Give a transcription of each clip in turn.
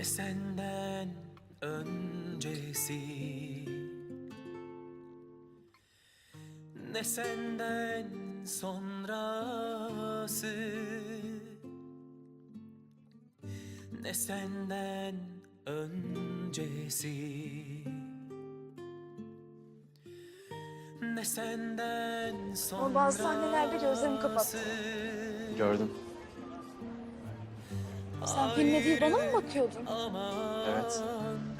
Ne senden öncesi Ne senden sonrası Ne senden öncesi Ne senden sonrası Ama bazı sahnelerde gözlerimi kapattım. Gördüm. Sen filmde değil bana mı bakıyordun? Evet.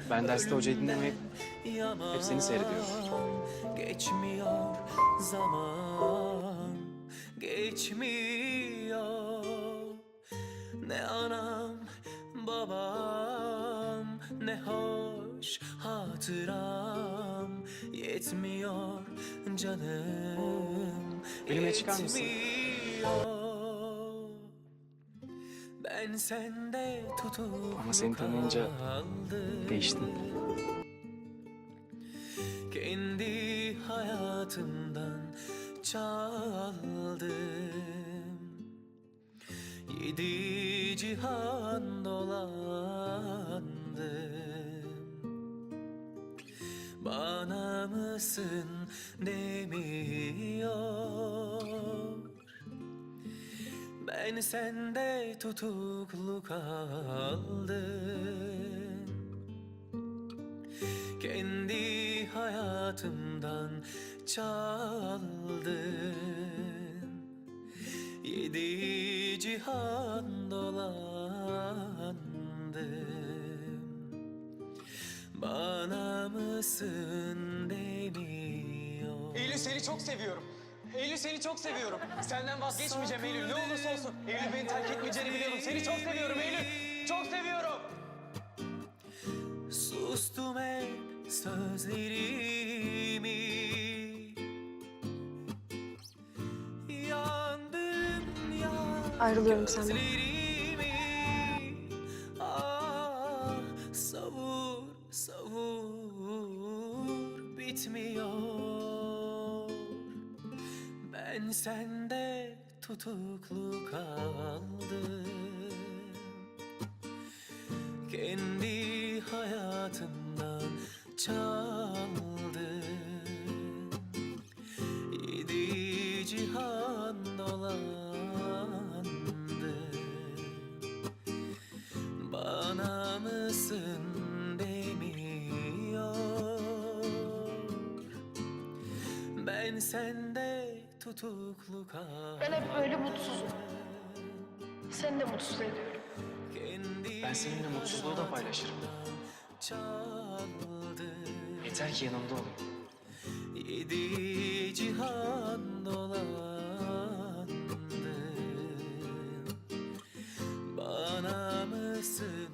Ben derste hocayı dinlemeyip hep seni seyrediyorum. Geçmiyor zaman geçmiyor Ne anam babam ne hoş hatıram Yetmiyor canım Benimle çıkar mısın? yetmiyor. Ben sende tutup Ama seni tanıyınca değiştin. kendi hayatımdan çaldım. Yedi cihan dolandım. Bana mısın demiyor Ben sende tutuklu kaldım kendi hayatımdan çaldın. Yedi cihan dolandım Bana mısın demiyor Eylül seni çok seviyorum. Eylül seni çok seviyorum. Senden vazgeçmeyeceğim Eylül. Ne olursa olsun. Eylül beni terk etmeyeceğini biliyorum. Seni çok seviyorum Eylül. Çok seviyorum. Sustum hep sözlerimi Yandım ya Ayrılıyorum senden. Ah savur savur bitmiyor Ben sende tutuklu kaldım kendi hayatımdan çaldı. Yedi cihan dolandı. Bana mısın demiyor? Ben sende tutuklu kaldım Ben hep böyle mutsuzum. Seni de mutsuz ediyorum. Ben seninle mutsuzluğu da paylaşırım. çaldı Yeter ki yanımda ol. Yedi cihan dolandı Bana mısın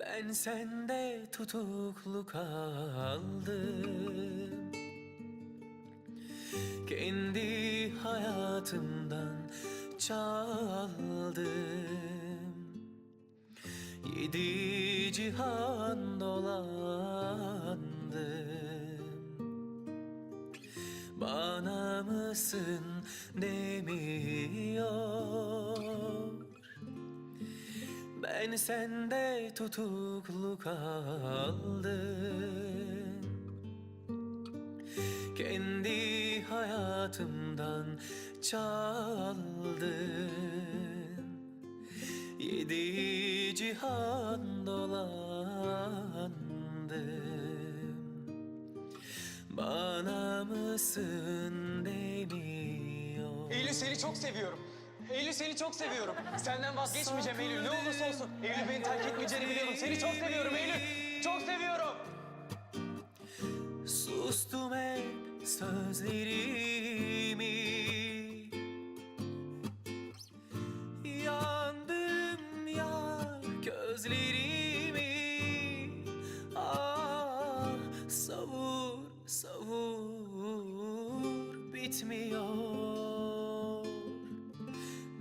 Ben sende tutuklu kaldım hayatımdan çaldım. Yedi cihan dolandım. Bana mısın demiyor? Ben sende tutuklu kaldım. Kendi hayatımdan çaldın Yedi cihan dolandım Bana mısın demiyor Eylül seni çok seviyorum. Eylül seni çok seviyorum. Senden vazgeçmeyeceğim Eylül. Ne olursa olsun. Eylül beni terk etmeyeceğini biliyorum. Seni çok seviyorum Eylül. Çok seviyorum. Sustum hep sözlerimi gözlerimi. Ah savur savur bitmiyor.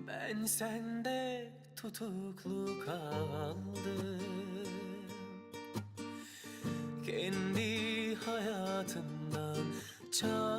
Ben sende tutuklu kaldım. Kendi hayatımdan çal